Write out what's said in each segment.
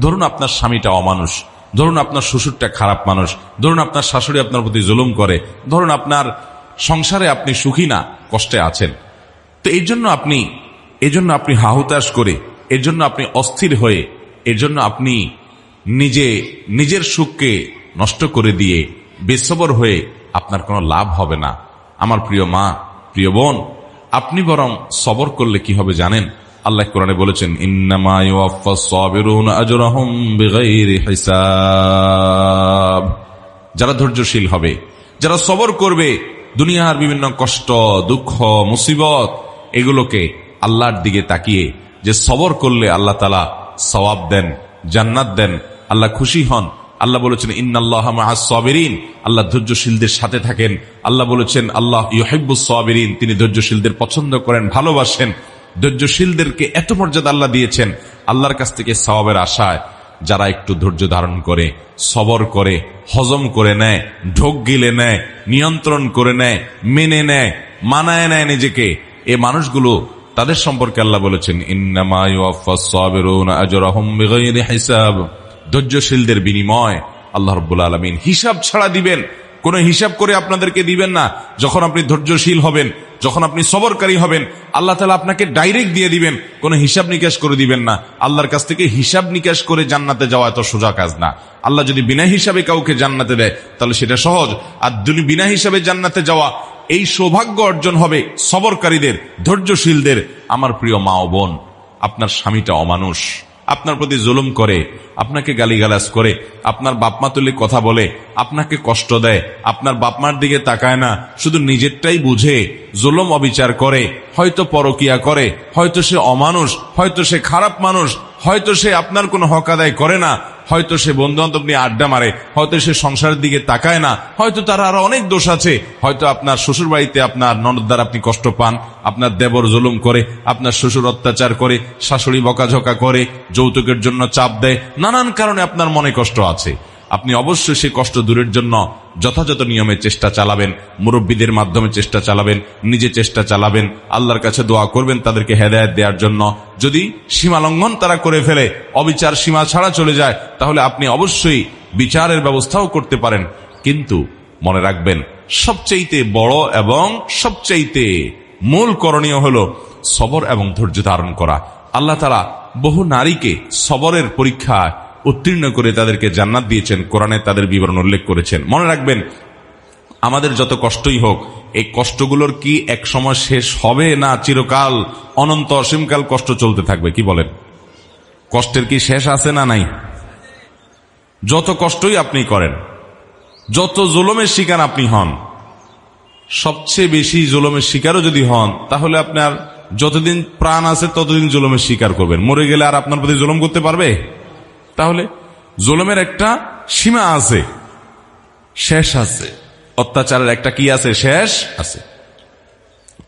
ধরুন আপনার স্বামীটা অমানুষ, ধরুন আপনার শ্বশুরটা খারাপ মানুষ, ধরুন আপনার শাশুড়ি আপনার প্রতি জুলুম করে, ধরুন আপনার সংসারে আপনি সুখী না, কষ্টে আছেন। তো এই জন্য আপনি, এই জন্য আপনি হাহুতাশ করে, এর জন্য আপনি অস্থির হয়ে, এর জন্য আপনি নিজে, নিজের সুখকে নষ্ট করে দিয়ে বেসবর হয়ে আপনার কোনো লাভ হবে না। আমার প্রিয় মা, প্রিয় বোন, আপনি বরং সবর করলে কি হবে জানেন? আল্লাহ কোরআনে বলেছেন যারা ধৈর্যশীল হবে, যারা সবর করবে, দুনিয়ার বিভিন্ন কষ্ট, দুঃখ, মুসিবত, এগুলোকে আল্লাহর দিকে তাকিয়ে যে সবর করলে আল্লাহ তালা সওয়াব দেন, জান্নাত দেন, আল্লাহ খুশি হন। আল্লাহ বলেছেন, ইন্নাল্লাহ সাবিরিন। আল্লাহ ধৈর্যশীলদের সাথে থাকেন। আল্লাহ বলেছেন, আল্লাহ ইহিবুস সাবিরিন। তিনি ধৈর্যশীলদের পছন্দ করেন, ভালোবাসেন। ধৈর্যশীলদেরকে এত মর্যাদা আল্লাহ দিয়েছেন, আল্লাহর কাছ থেকে সওয়াবের আশায় যারা একটু ধৈর্য ধারণ করে, সবর করে, হজম করে নেয়, ঢোক গিলে নেয়, নিয়ন্ত্রণ করে নেয়, মেনে নেয়, মানায় নেয় নিজেকে, এ মানুষগুলো তাদের সম্পর্কে আল্লাহ বলেছেন ধৈর্যশীলদের বিনিময় আল্লাহ রব্বুল আলমিন হিসাব ছাড়া দিবেন, কোনো হিসাব করে আপনাদেরকে দিবেন না, যখন আপনি ধৈর্যশীল হবেন যখন আপনি সবরকারী হবেন, আল্লাহ তালা আপনাকে ডাইরেক্ট দিয়ে দিবেন, কোনো হিসাব নিকাশ করে দিবেন না। আল্লাহর কাছ থেকে হিসাব নিকাশ করে জান্নাতে যাওয়া এত সোজা কাজ না। আল্লাহ যদি বিনা হিসাবে কাউকে জান্নাতে দেয়, তাহলে সেটা সহজ। আর যদি বিনা হিসাবে জান্নাতে যাওয়া, এই সৌভাগ্য অর্জন হবে সবরকারীদের, ধৈর্যশীলদের, আমার প্রিয় মা ও বোন, আপনার স্বামীটা অমানুষ। আপনার প্রতি জুলুম করে, আপনাকে গালিগালাজ করে, আপনার বাপমা তুলে কথা বলে, আপনাকে কষ্ট দেয়, আপনার বাপমার দিকে তাকায় না, শুধু নিজেরটাই বুঝে, জুলুম অবিচার করে, হয়তো পরকিয়া করে, হয়তো সে অমানুষ, হয়তো সে খারাপ মানুষ, হয়তো সে আপনার কোনো হক আদায় করে না হয়তো সে বন্ধু বান্ধব নিয়ে আড্ডা মারে, হয়তো সে সংসারের দিকে তাকায় না, হয়তো তার আরও অনেক দোষ আছে। হয়তো আপনার শ্বশুর বাড়িতে আপনার ননদ দ্বারা আপনি কষ্ট পান, আপনার দেবর জুলুম করে, আপনার শ্বশুর অত্যাচার করে, শাশুড়ি বকাঝকা করে, যৌতুকের জন্য চাপ দেয়, নানান কারণে আপনার মনে কষ্ট আছে। আপনি অবশ্যই সেই কষ্ট দূরের জন্য যথাযথ নিয়মে চেষ্টা চালাবেন, মুরব্বীদের মাধ্যমে চেষ্টা চালাবেন, নিজে চেষ্টা চালাবেন, আল্লাহর কাছে দোয়া করবেন তাদেরকে হেদায়ত দেওয়ার জন্য। যদি সীমা লঙ্ঘন তারা করে ফেলে, অবিচার সীমা ছাড়া চলে যায়, তাহলে আপনি অবশ্যই বিচারের ব্যবস্থাও করতে পারেন। কিন্তু মনে রাখবেন, সবচাইতে বড় এবং সবচাইতে মূল করণীয় হল সবর এবং ধৈর্য ধারণ করা। আল্লাহ তারা বহু নারীকে সবরের পরীক্ষায় উত্তীর্ণ করে তাদেরকে জান্নাত দিয়েছেন, কোরআনে তাদের বিবরণ উল্লেখ করেছেন। মনে রাখবেন, আমাদের যত কষ্টই হোক এই কষ্টগুলোর কি এক সময় শেষ হবে না চিরকাল? অনন্ত অসীমকাল কষ্ট চলতে থাকবে, কি বলেন? কষ্টের কি শেষ আছে না নাই? যত কষ্টই আপনি করেন, যত জুলমের শিকার আপনি হন, সবচেয়ে বেশি জুলমের শিকারও যদি হন, তাহলে আপনার যতদিন প্রাণ আছে ততদিন জুলমের শিকার করবেন। মরে গেলে আর আপনার প্রতি জুলম করতে পারবে? তাহলে জুলমের একটা সীমা আছে, শেষ আছে। অত্যাচারের একটা কি আছে? শেষ আছে।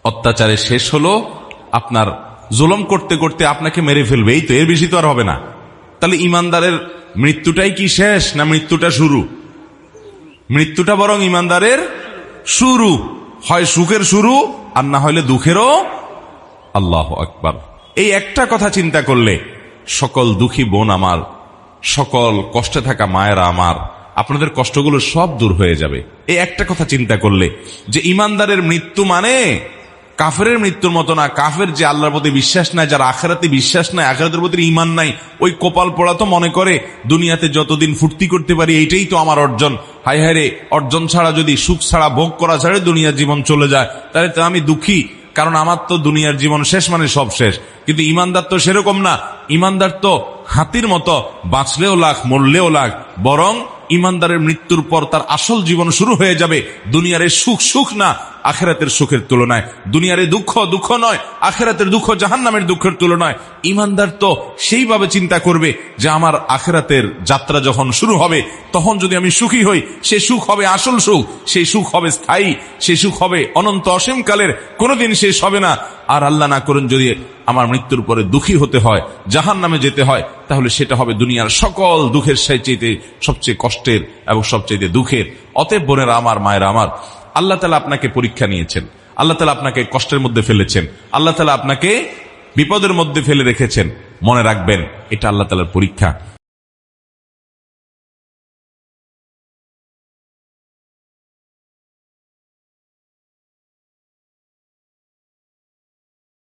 অত্যাচারের শেষ হলো আপনার জুলম করতে করতে আপনাকে মেরে ফেলবে। এই তো, এর বেশি তো আর হবে না। তাহলে ইমানদারের মৃত্যুটাই কি শেষ না মৃত্যুটা শুরু? মৃত্যুটা বরং ইমানদারের শুরু। হয় সুখের শুরু, আর না হলে দুঃখেরও আল্লাহ আকবার। এই একটা কথা চিন্তা করলে সকল দুঃখী বোন আমার, সকল কষ্টে থাকা মায়েরা আমার আপনাদের কষ্টগুলো সব দূর হয়ে যাবে। এই একটা কথা চিন্তা করলে, যে ইমানদারের মৃত্যু মানে কাফের মৃত্যুর মতো না, কাফের যে আল্লাহর প্রতি বিশ্বাস নাই, যার আখেরাতে বিশ্বাস নাই, আখেরাতের প্রতি ইমান নাই, ওই কপাল পড়া তো মনে করে দুনিয়াতে যতদিন ফুর্তি করতে পারি, এইটাই তো আমার অর্জন। হাই হায় রে, অর্জন ছাড়া যদি, সুখ ছাড়া, ভোগ করা ছাড়া দুনিয়ার জীবন চলে যায়, তাহলে তো আমি দুঃখী। কারণ আমার তো দুনিয়ার জীবন শেষ মানে সব শেষ। কিন্তু ইমানদার তো সেরকম না। ইমানদার তো হাতির মতো, বাঁচলেও লাখ, মরলেও লাখ, বরং ইমানদারের মৃত্যুর পর তার আসল জীবন শুরু হয়ে যাবে। দুনিয়ার সুখ সুখ না আখেরাতের সুখের তুলনায়। দুনিয়ার দুঃখ দুঃখ নয়, আখেরাতের দুঃখ জাহান নামের দুঃখের তুলনায়। ইমানদার তো সেইভাবে চিন্তা করবে যে আমার আখেরাতের যাত্রা যখন শুরু হবে, তখন যদি আমি সুখী হই, সে সুখ হবে আসল সুখ সেই সুখ হবে স্থায়ী, সে সুখ হবে অনন্ত অসীমকালের কোনোদিন শেষ হবে না। আর আল্লাহ না করুন যদি আমার মৃত্যুর পরে দুঃখী হতে হয় জাহান নামে যেতে হয়, তাহলে সেটা হবে দুনিয়ার সকল দুঃখের চাইতে সবচেয়ে কষ্টের এবং সবচেয়ে দুঃখের। অতএব বোনেরা আমার, মায়েরা আমার আল্লাহ তালা আপনাকে পরীক্ষা নিয়েছেন। আল্লাহ তালা আপনাকে কষ্টের মধ্যে ফেলেছেন। আল্লাহ তালা আপনাকে বিপদের মধ্যে ফেলে রেখেছেন। মনে রাখবেন, এটা আল্লাহ তালার পরীক্ষা।